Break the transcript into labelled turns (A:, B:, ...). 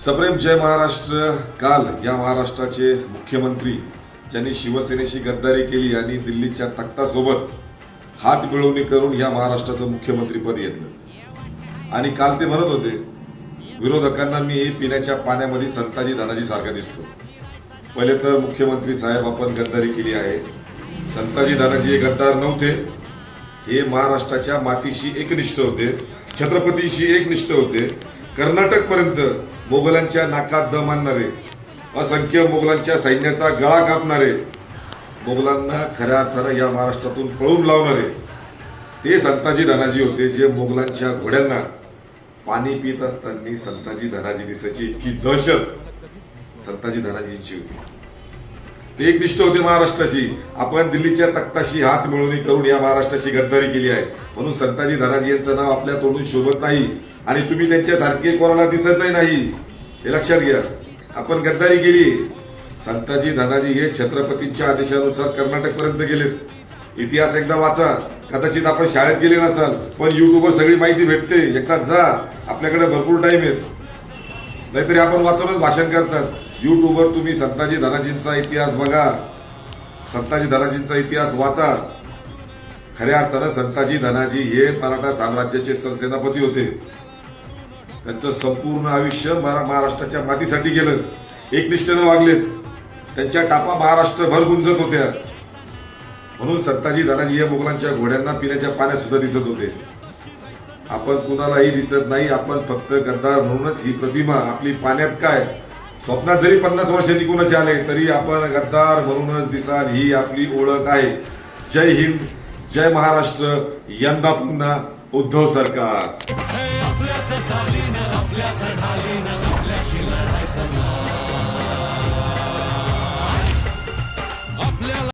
A: सप्रेम जय महाराष्ट्र. काल या महाराष्ट्राचे मुख्यमंत्री ज्यांनी शिवसेनेशी गद्दारी केली आणि दिल्लीच्या तख्तासोबत हात मिळवणी करून या महाराष्ट्राचं मुख्यमंत्रीपद घेतलं. आणि काल ते म्हणत होते विरोधकांना मी हे पिण्याच्या पाण्यामध्ये संताजी दानाजी सारखा दिसतो. पहिले तर मुख्यमंत्री साहेब आपण गद्दारी केली आहे. संताजी दानाजी हे गद्दार नव्हते. हे महाराष्ट्राच्या मातीशी एकनिष्ठ होते. छत्रपतीशी एकनिष्ठ होते. कर्नाटक पर्यंत मोगलांच्या नाकात दम आणणारे असंख्य मोगलांच्या सैन्याचा गळा कापणारे मोगलांना खऱ्या अर्थानं या महाराष्ट्रातून पळून लावणारे. ते संताजी धनाजी होते जे मोगलांच्या घोड्यांना पाणी पित असताना संताजी धनाजी दिसायची इतकी दहशत संताजी धनाजींची होती. ते एकनिष्ठ होते महाराष्ट्राशी. आपण दिल्लीच्या तख्ताशी हात मिळवणी करून या महाराष्ट्राशी गद्दारी केली आहे. म्हणून संताजी धनाजी यांचं नाव आपल्या तोंडून शोभत नाही. आणि तुम्ही त्यांच्यासारखे कोणाला दिसतही नाही हे लक्षात घ्या. आपण गद्दारी केली. संताजी धनाजी हे छत्रपतींच्या आदेशानुसार कर्नाटक पर्यंत गेलेत. इतिहास एकदा वाचा. कदाचित आपण शाळेत गेले नसाल पण युट्यूबवर सगळी माहिती भेटते. एकदा जा. आपल्याकडे भरपूर टाइम आहे नाहीतरी आपण वाचूनच भाषण करतात. युट्यूबवर तुम्ही संताजी धनाजींचा इतिहास बघा. संताजी धनाजींचा इतिहास वाचा. खऱ्या अर्थानं संताजी धनाजी हे मराठा साम्राज्याचे सरसेनापती होते. त्यांचं संपूर्ण आयुष्य महाराष्ट्राच्या मातीसाठी गेलं. एकनिष्ठेनं वागलेत. त्यांच्या टापा महाराष्ट्रभर गुंजत होत्या. म्हणून संताजी धनाजी या मुघलांच्या घोड्यांना पिण्याच्या पाण्यात सुद्धा दिसत होते. आपण कुणालाही दिसत नाही. आपण फक्त गद्दार म्हणूनच ही प्रतिमा आपली पाण्यात काय? स्वप्नात जरी पन्नास वर्ष निघूनच आले तरी आपण गद्दार म्हणूनच दिसाल ही आपली ओळख आहे. जय हिंद जय महाराष्ट्र यंदा पुन्हा उद्धव सरकार.